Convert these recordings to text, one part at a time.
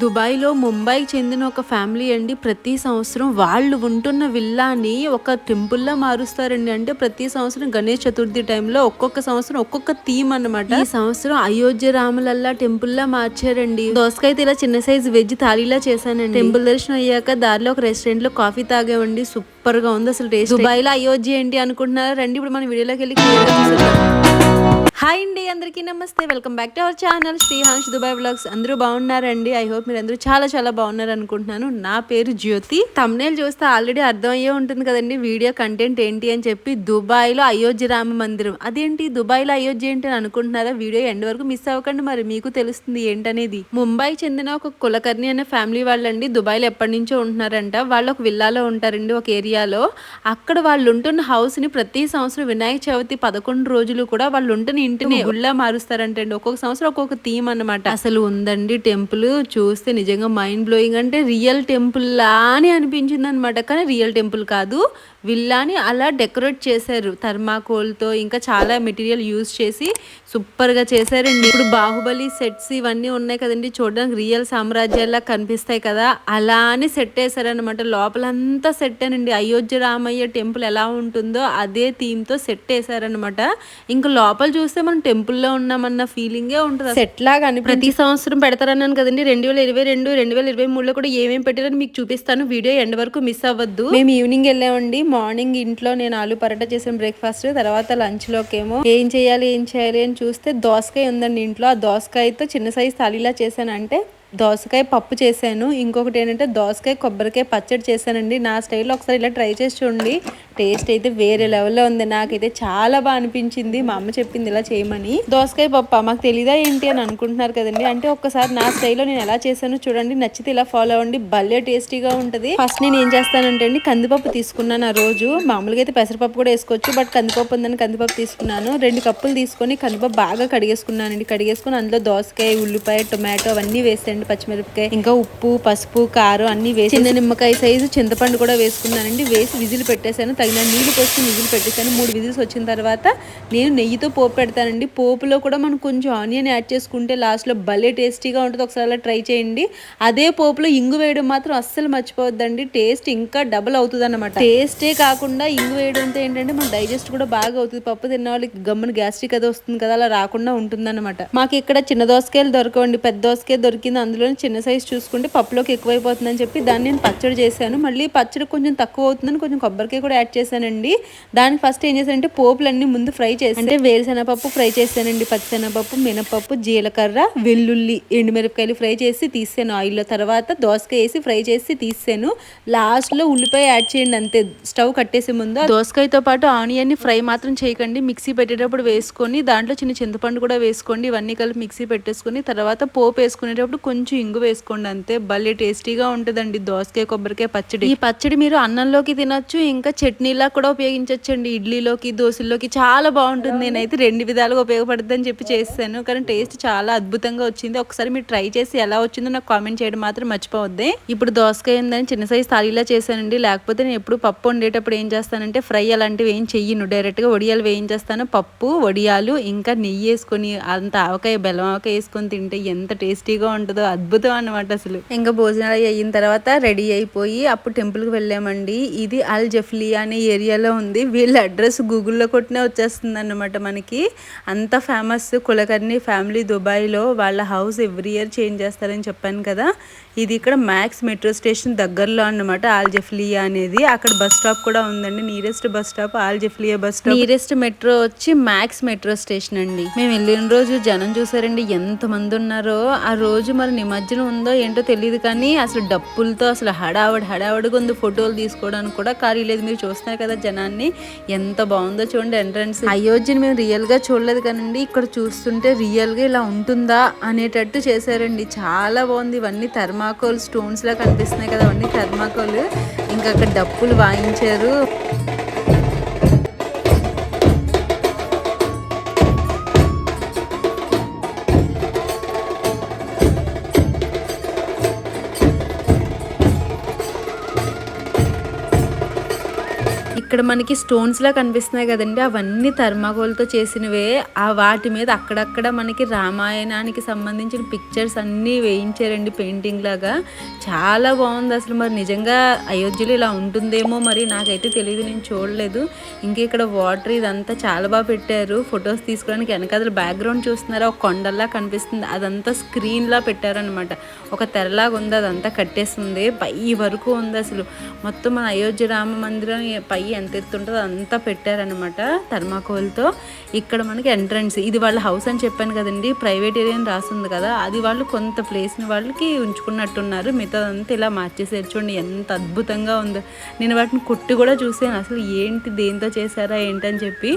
దుబాయ్లో ముంబైకి చెందిన ఒక ఫ్యామిలీ అండి. ప్రతి సంవత్సరం వాళ్ళు ఉంటున్న విల్లాని ఒక టెంపుల్ లా మారుస్తారండి. అంటే ప్రతి సంవత్సరం గణేష్ చతుర్థి టైంలో ఒక్కొక్క సంవత్సరం ఒక్కొక్క థీమ్ అన్నమాట. ఈ సంవత్సరం అయోధ్య రాములల్లా టెంపుల్ లా మార్చారండి. దోసకాయ ఇలా చిన్న సైజు వెజ్ థాలీలా చేశానండి. టెంపుల్ దర్శనం అయ్యాక దారిలో ఒక రెస్టారెంట్లో కాఫీ తాగామండి. సూపర్గా ఉంది అసలు టేస్ట్. దుబాయ్లో అయోధ్య ఏంటి అనుకుంటున్నారా? రండి ఇప్పుడు మన వీడియోలోకి వెళ్ళి. హాయ్ అండి అందరికీ నమస్తే. Welcome back to our channel Srihans Dubai vlogs అందరూ బాగున్నారండి? ఐ హోప్ మీరు అందరూ చాలా చాలా బాగున్నారు అనుకుంటున్నాను నా పేరు జ్యోతి. తమ్నేల్ చూస్తే ఆల్రెడీ అర్థమయ్యే ఉంటుంది కదండి. వీడియో కంటెంట్ ఏంటి అని చెప్పి దుబాయ్లో అయోధ్య రామ మందిరం. అదేంటి? దుబాయ్లో అయోధ్య ఏంటి అని అనుకుంటున్నారా? వీడియో ఎండ్ వరకు మిస్ అవ్వకండి. మరి మీకు తెలుస్తుంది ఏంటనేది. ముంబైకి చెందిన ఒక కులకర్ణి అనే ఫ్యామిలీ వాళ్ళండి. దుబాయ్లో ఎప్పటి నుంచో ఉంటున్నారంట. వాళ్ళు ఒక విల్లాలో ఉంటారండి ఒక ఏరియాలో. అక్కడ వాళ్ళు ఉంటున్న హౌస్ని ప్రతి సంవత్సరం వినాయక చవితి పదకొండు రోజులు కూడా వాళ్ళు ఉంటున్న ఇంటిని గుళ్ళ మారుస్తారంటండి ఒక్కొక్క సంవత్సరం ఒక్కొక్క థీమ్ అన్నమాట. అసలు ఉందండి టెంపుల్. చూస్తే నిజంగా మైండ్ బ్లోయింగ్ అంటే రియల్ టెంపుల్ లానే అనిపించింది అనమాట కానీ రియల్ టెంపుల్ కాదు. విల్లాని అలా డెకరేట్ చేశారు. థర్మాకోల్తో ఇంకా చాలా మెటీరియల్ యూజ్ చేసి సూపర్గా చేశారండి ఇప్పుడు బాహుబలి సెట్స్ ఇవన్నీ ఉన్నాయి కదండి. చూడడానికి రియల్ సామ్రాజ్యాల్లా కనిపిస్తాయి కదా. అలానే సెట్ వేశారనమాట లోపలంతా సెట్ అనండి. అయోధ్య రామయ్య టెంపుల్ ఎలా ఉంటుందో అదే థీమ్తో సెట్ వేశారనమాట ఇంకా లోపల చూస్తే మనం టెంపుల్లో ఉన్నామన్న ఫీలింగే ఉంటుంది సెట్ లాగా అని ప్రతి సంవత్సరం పెడతారన్నాను కదండి. రెండు వేల ఇరవై రెండు రెండు వేల ఇరవై మూడులో కూడా ఏమేమి పెట్టారని మీకు చూపిస్తాను. వీడియో ఎండ్ వరకు మిస్ అవ్వద్దు. మేము ఈవినింగ్ వెళ్ళామండి. మార్నింగ్ ఇంట్లో నేను ఆలు పరోటా చేసిన బ్రేక్ఫాస్ట్ తర్వాత లంచ్ లోకేమో ఏం చేయాలి ఏం చేయాలి అని చూస్తే దోసకాయ ఉందండి ఇంట్లో. ఆ దోసకాయతో చిన్న సైజ్ థాలీలా చేశానంటే దోసకాయ పప్పు చేశాను. ఇంకొకటి ఏంటంటే దోసకాయ కొబ్బరికాయ పచ్చడి చేశానండి. నా స్టైల్లో ఒకసారి ఇలా ట్రై చేసి చూడండి. టేస్ట్ అయితే వేరే లెవెల్లో ఉంది. నాకైతే చాలా బాగా అనిపించింది. మా అమ్మ చెప్పింది ఇలా చేయమని. దోసకాయ పప్పు? మాకు తెలీదా ఏంటి అని అనుకుంటున్నారు కదండి. అంటే ఒక్కసారి నా స్టైల్లో నేను ఎలా చేశానో చూడండి. నచ్చితే ఇలా ఫాలో అవ్వండి. భలే టేస్టీగా ఉంటుంది. ఫస్ట్ నేను ఏం చేస్తానంటే అండి కందిపప్పు తీసుకున్నాను ఆ రోజు. మామూలుగా అయితే పెసరపప్పు కూడా వేసుకోవచ్చు. బట్ కందిపప్పు ఉందని కందిపప్పు తీసుకున్నాను. రెండు కప్పులు తీసుకొని కందిపప్పు బాగా కడిగేసుకున్నానండి. కడిగేసుకుని అందులో దోసకాయ ఉల్లిపాయ టొమాటో అవన్నీ వేసేయండి పచ్చిమిరపకాయ ఇంకా ఉప్పు పసుపు కారం అన్ని వేసి చిన్న నిమ్మకాయ సైజు చింతపండు కూడా వేసుకున్నానండి. వేసి విజిల్ పెట్టేశాను తగిన నీళ్ళు పోసుకుని విజిల్ పెట్టేశాను. మూడు విజిల్స్ వచ్చిన తర్వాత నేను నెయ్యితో పోపు పెడతానండి. పోపులో కూడా మనం కొంచెం ఆనియన్ యాడ్ చేసుకుంటే లాస్ట్లో భలే టేస్టీగా ఉంటుంది. ఒకసారి అలా ట్రై చేయండి. అదే పోపులో ఇంగు వేయడం మాత్రం అస్సలు మర్చిపోవద్దండి. టేస్ట్ ఇంకా డబుల్ అవుతుంది అనమాట టేస్టే కాకుండా ఇంగు వేయడంతో ఏంటంటే మన డైజెస్ట్ కూడా బాగా అవుతుంది. పప్పు తిన్న వాళ్ళకి గమ్మున గ్యాస్ట్రిక్ అది వస్తుంది కదా అలా రాకుండా ఉంటుందన్నమాట. మాకు ఇక్కడ చిన్న దోసకాయలు దొరకవండి. పెద్ద దోసకాయ దొరికింది అందులో చిన్న సైజ్ చూసుకుంటే పప్పులోకి ఎక్కువైపోతుందని చెప్పి దాన్ని నేను పచ్చడి చేశాను. మళ్ళీ పచ్చడి కొంచెం తక్కువ అవుతుందని కొంచెం కొబ్బరికాయ కూడా యాడ్ చేశానండి. దానికి ఫస్ట్ ఏం చేశానంటే పోపులన్నీ ముందు ఫ్రై చేసి అంటే వేరుశెనగపప్పు ఫ్రై చేశానండి పచ్చిశనగపప్పు మినపప్పు జీలకర్ర వెల్లుల్లి ఎండుమిరపకాయలు ఫ్రై చేసి తీసాను. ఆయిల్లో తర్వాత దోసకాయ వేసి ఫ్రై చేసి తీసాను. లాస్ట్లో ఉల్లిపాయ యాడ్ చేయండి అంతే. స్టవ్ కట్టేసే ముందు దోసకాయతో పాటు ఆనియన్ని ఫ్రై మాత్రం చేయకండి. మిక్సీ పెట్టేటప్పుడు వేసుకొని దాంట్లో చిన్న చింతపండు కూడా వేసుకోండి. ఇవన్నీ కలిపి మిక్సీ పెట్టేసుకొని తర్వాత పోపు వేసుకునేటప్పుడు కొంచెం ఇంగు వేసుకోండి అంతే. భలే టేస్టీగా ఉంటుందండి. దోసకాయ కొబ్బరికాయ పచ్చడి. ఈ పచ్చడి మీరు అన్నంలోకి తినొచ్చు ఇంకా చట్నీలా కూడా ఉపయోగించవచ్చండి ఇడ్లీలోకి దోశల్లోకి చాలా బాగుంటుంది. నేనైతే రెండు విధాలుగా ఉపయోగపడుతుంది అని చెప్పి చేస్తాను. కానీ టేస్ట్ చాలా అద్భుతంగా వచ్చింది. ఒకసారి మీరు ట్రై చేసి ఎలా వచ్చిందో నాకు కామెంట్ చేయడం మాత్రం మర్చిపోవద్దే. ఇప్పుడు దోసకాయ ఉందని చిన్న సైజ్ తాలీలా చేశానండి. లేకపోతే నేను ఎప్పుడు పప్పు వండేటప్పుడు ఏం చేస్తానంటే ఫ్రై అలాంటివి ఏం చెయ్యను. డైరెక్ట్గా వడియాలు వేయించేస్తాను. పప్పు వడియాలు ఇంకా నెయ్యి వేసుకొని అంత ఆవకాయ బెల్లం ఆవకాయ వేసుకొని తింటే ఎంత టేస్టీగా ఉంటుందో అద్భుతం అనమాట అసలు. ఇంకా భోజనాలు అయిన తర్వాత రెడీ అయిపోయి అప్పుడు టెంపుల్కి వెళ్ళామండి. ఇది అల్ జఫ్లియా అనే ఏరియాలో ఉంది. వీళ్ళ అడ్రస్ గూగుల్లో కొట్టినే వచ్చేస్తుంది అన్నమాట మనకి. అంత ఫేమస్ కులకర్ణి ఫ్యామిలీ దుబాయ్లో వాళ్ళ హౌస్ ఎవ్రీ ఇయర్ చేంజ్ చేస్తారని చెప్పాను కదా. ఇది ఇక్కడ మ్యాక్స్ మెట్రో స్టేషన్ దగ్గరలో అన్నమాట ఆల్జఫ్లియా అనేది. అక్కడ బస్ స్టాప్ కూడా ఉందండి. Nearest bus stop Al Jafiliya bus stop. Nearest metro వచ్చి మ్యాక్స్ మెట్రో స్టేషన్ అండి. మేము వెళ్ళిన రోజు జనం చూసారండి ఎంత మంది ఉన్నారో. ఆ రోజు మరి నిమజ్జనం ఉందో ఏంటో తెలియదు కానీ అసలు డప్పులతో అసలు హడావడి హడావడిగా ఉంది ఫోటోలు తీసుకోవడానికి కూడా. ఖాళీ లేదు మీరు చూస్తున్నారు కదా జనాన్ని. ఎంత బాగుందో చూడండి ఎంట్రన్స్. అయోధ్యని మేము రియల్గా చూడలేదు కానండి ఇక్కడ చూస్తుంటే రియల్గా ఇలా ఉంటుందా అనేటట్టు చేశారండి. చాలా బాగుంది. ఇవన్నీ థర్మాకోల్ స్టోన్స్ లా కనిపిస్తున్నాయి కదా అవన్నీ థర్మాకోల్. ఇంకా అక్కడ డప్పులు వాయించారు. ఇక్కడ మనకి స్టోన్స్ లా కనిపిస్తున్నాయి కదండి. అవన్నీ థర్మాకోల్తో చేసినవే. ఆ వాటి మీద అక్కడక్కడ మనకి రామాయణానికి సంబంధించిన పిక్చర్స్ అన్నీ వేయించారండి పెయింటింగ్ లాగా. చాలా బాగుంది అసలు. మరి నిజంగా అయోధ్యలో ఇలా ఉంటుందేమో మరి నాకైతే తెలియదు నేను చూడలేదు. ఇంకా ఇక్కడ వాటర్ ఇదంతా చాలా బాగా పెట్టారు. ఫొటోస్ తీసుకోవడానికి వెనకాల బ్యాక్గ్రౌండ్ చూస్తున్నారా? ఒక కొండల్లా కనిపిస్తుంది. అదంతా స్క్రీన్ లా పెట్టారనమాట ఒక తెరలాగా ఉంది అదంతా కట్టేస్తుంది. పై వరకు ఉంది అసలు. మొత్తం మన అయోధ్య రామ మందిరం పై ఎంత ఎత్తు ఉంటుందో పెట్టారనమాట థర్మాకోల్తో ఇక్కడ మనకి ఎంట్రన్స్ ఇది వాళ్ళ హౌస్ అని చెప్పాను కదండి ప్రైవేట్ ఏరియా అని రాస్తుంది కదా అది వాళ్ళు కొంత ప్లేస్ని వాళ్ళకి ఉంచుకున్నట్టున్నారు మిగతా అంతా ఇలా మార్చేసారు చూడండి ఎంత అద్భుతంగా ఉందో. నేను వాటిని కుట్టి కూడా చూసాను అసలు ఏంటి దేంతో చేశారా ఏంటని చెప్పి.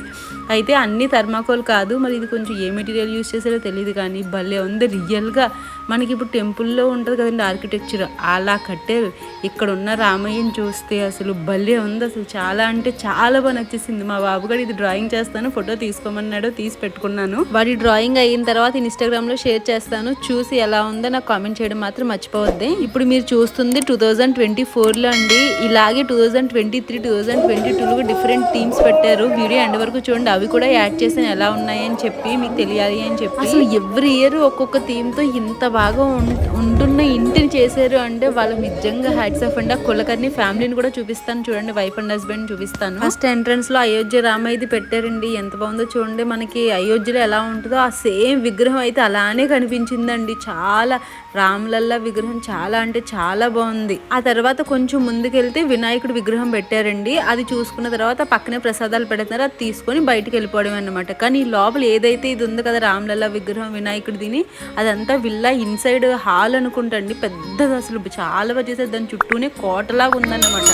అయితే అన్ని థర్మాకోల్ కాదు మరి ఇది కొంచెం ఏ మెటీరియల్ యూస్ చేశారో తెలియదు కానీ భలే ఉంది రియల్గా. మనకి ఇప్పుడు టెంపుల్లో ఉంటుంది కదండి ఆర్కిటెక్చర్. అలా కట్టారు. ఇక్కడ ఉన్న రామయ్యని చూస్తే అసలు భలే ఉంది అసలు. చాలా అంటే చాలా బాగా నచ్చేసింది. మా బాబు గారు ఇది డ్రాయింగ్ చేస్తాను ఫోటో తీసుకోమన్నాడు తీసి పెట్టుకున్నాను. వాడి డ్రాయింగ్ అయిన తర్వాత ఇన్స్టాగ్రామ్లో షేర్ చేస్తాను. చూసి ఎలా ఉందో నాకు కామెంట్ చేయడం మాత్రం మర్చిపోవద్దే. ఇప్పుడు మీరు చూస్తుంది టూ థౌజండ్ ట్వంటీ ఫోర్లో అండి. ఇలాగే two thousand twenty three two thousand twenty టూలో డిఫరెంట్ థీమ్స్ పెట్టారు. వీడియో ఎండ్ వరకు చూడండి. అవి కూడా యాడ్ చేసాను ఎలా ఉన్నాయని చెప్పి మీకు తెలియాలి అని చెప్పి. అసలు ఎవ్రీ ఇయర్ ఒక్కొక్క థీమ్తో ఇంత బాగా ఉం- ఉంటున్న ఇంటిని చేశారు అంటే వాళ్ళకి నిజంగా హ్యాట్స్ ఆఫ్ అండి. ఆ కులకర్ని ఫ్యామిలీని కూడా చూపిస్తాను చూడండి. వైఫ్ అండ్ హస్బెండ్ చూపిస్తాను. ఫస్ట్ ఎంట్రన్స్లో అయోధ్య రామయ్యది పెట్టారండి. ఎంత బాగుందో చూడండి. మనకి అయోధ్యలో ఎలా ఉంటుందో ఆ సేమ్ విగ్రహం అయితే అలానే కనిపించిందండి. చాలా రామ్లల్లా విగ్రహం చాలా అంటే చాలా బాగుంది. ఆ తర్వాత కొంచెం ముందుకెళ్తే వినాయకుడి విగ్రహం పెట్టారండి. అది చూసుకున్న తర్వాత పక్కనే ప్రసాదాలు పెడుతున్నారు. అది తీసుకొని బయటకు వెళ్ళిపోవడం అన్నమాట. కానీ ఈ లోపల ఏదైతే ఇది ఉంది కదా రామ్లల్లా విగ్రహం వినాయకుడి దీని అదంతా విల్లా ఇన్సైడ్ హాల్ అనుకుంటండి పెద్దది అసలు చాలా బాగా చేసేది దాని చుట్టూనే కోటలాగా ఉందన్నమాట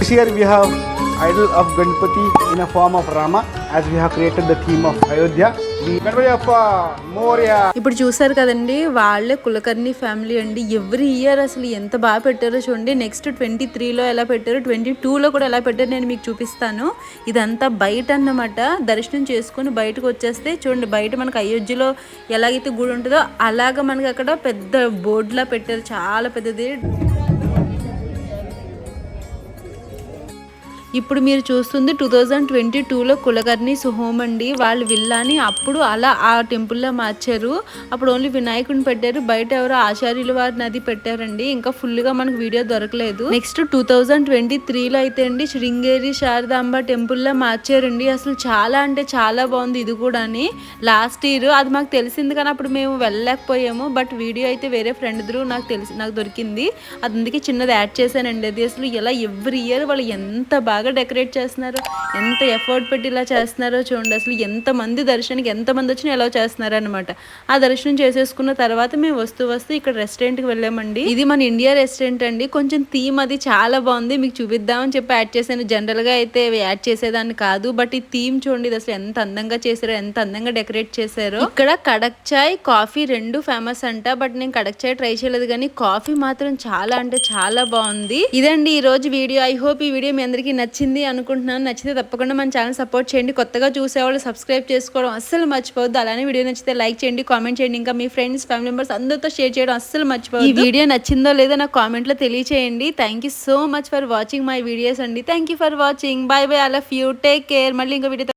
This year we have idol of Ganpati in a form of Rama as we have created the theme of Ayodhya. ఇప్పుడు చూసారు కదండి వాళ్ళే కులకర్ణి ఫ్యామిలీ అండి. ఎవ్రీ ఇయర్ అసలు ఎంత బాగా పెట్టారో చూడండి. నెక్స్ట్ ట్వంటీ త్రీలో ఎలా పెట్టారు ట్వంటీ టూలో కూడా ఎలా పెట్టారు నేను మీకు చూపిస్తాను. ఇదంతా బయట అన్నమాట. దర్శనం చేసుకొని బయటకు వచ్చేస్తే చూడండి బయట మనకు అయోధ్యలో ఎలాగైతే గుడి ఉంటుందో అలాగ మనకి అక్కడ పెద్ద బోర్డులా పెట్టారు. చాలా పెద్దది. ఇప్పుడు మీరు చూస్తుంది టూ థౌజండ్ ట్వంటీ టూలో కులకర్ణి హోమ్ అండి వాళ్ళు విల్లాని అప్పుడు అలా ఆ టెంపుల్లో మార్చారు. అప్పుడు ఓన్లీ వినాయకుడిని పెట్టారు. బయట ఎవరో ఆచార్యుల వారిని అది పెట్టారండి. ఇంకా ఫుల్గా మనకు వీడియో దొరకలేదు. నెక్స్ట్ టూ థౌజండ్ ట్వంటీ త్రీలో అయితే అండి శృంగేరి శారదాంబ టెంపుల్లో మార్చారండి. అసలు చాలా అంటే చాలా బాగుంది ఇది కూడాని. లాస్ట్ ఇయర్ అది మాకు తెలిసింది కానీ అప్పుడు మేము వెళ్ళలేకపోయాము. బట్ వీడియో అయితే వేరే ఫ్రెండ్ త్రూ నాకు తెలిసి నాకు దొరికింది. అది అందుకే చిన్నది యాడ్ చేశానండి. అది అసలు ఎలా ఎవ్రీ ఇయర్ వాళ్ళు ఎంత బాగా బాగా డెకరేట్ చేస్తున్నారు. ఎంత ఎఫర్ట్ పెట్టి ఇలా చేస్తున్నారో చూడండి. అసలు ఎంత మంది దర్శనానికి ఎంత మంది వచ్చినా ఎలా చేస్తున్నారు అనమాట ఆ దర్శనం చేసేసుకున్న తర్వాత మేము వస్తూ వస్తూ ఇక్కడ రెస్టారెంట్కి వెళ్ళామండి. ఇది మన ఇండియా రెస్టారెంట్ అండి. కొంచెం థీమ్ అది చాలా బాగుంది. మీకు చూపిద్దామని చెప్పి యాడ్ చేశాను. జనరల్గా అయితే యాడ్ చేసేదాన్ని కాదు. బట్ ఈ థీమ్ చూడండి ఇది అసలు ఎంత అందంగా చేశారో ఎంత అందంగా డెకరేట్ చేశారో. ఇక్కడ కడక్ చాయ్ కాఫీ రెండు ఫేమస్ అంట. బట్ నేను కడక్ చాయ్ ట్రై చేయలేదు కానీ కాఫీ మాత్రం చాలా అంటే చాలా బాగుంది. ఇదండి ఈ రోజు వీడియో. ఐ హోప్ ఈ వీడియో మీ అందరికీ నచ్చింది. నచ్చింది అనుకుంటున్నాను. నచ్చితే తప్పకుండా మన ఛానల్ సపోర్ట్ చేయండి. కొత్తగా చూసేవాళ్ళు సబ్స్క్రైబ్ చేసుకోవడం అస్సలు మర్చిపోవద్దు. అలానే వీడియో నచ్చితే లైక్ చేయండి కామెంట్ చేయండి. ఇంకా మీ ఫ్రెండ్స్ ఫ్యామిలీ మెంబర్స్ అందరితో షేర్ చేయడం అస్సలు మర్చిపోవద్దు. ఈ వీడియో నచ్చిందో లేదో నాకు కామెంట్లో తెలియచేయండి. Thank you so much for watching my videos అండి. Thank you for watching bye bye I love you take care మళ్ళీ ఇంకో వీడియో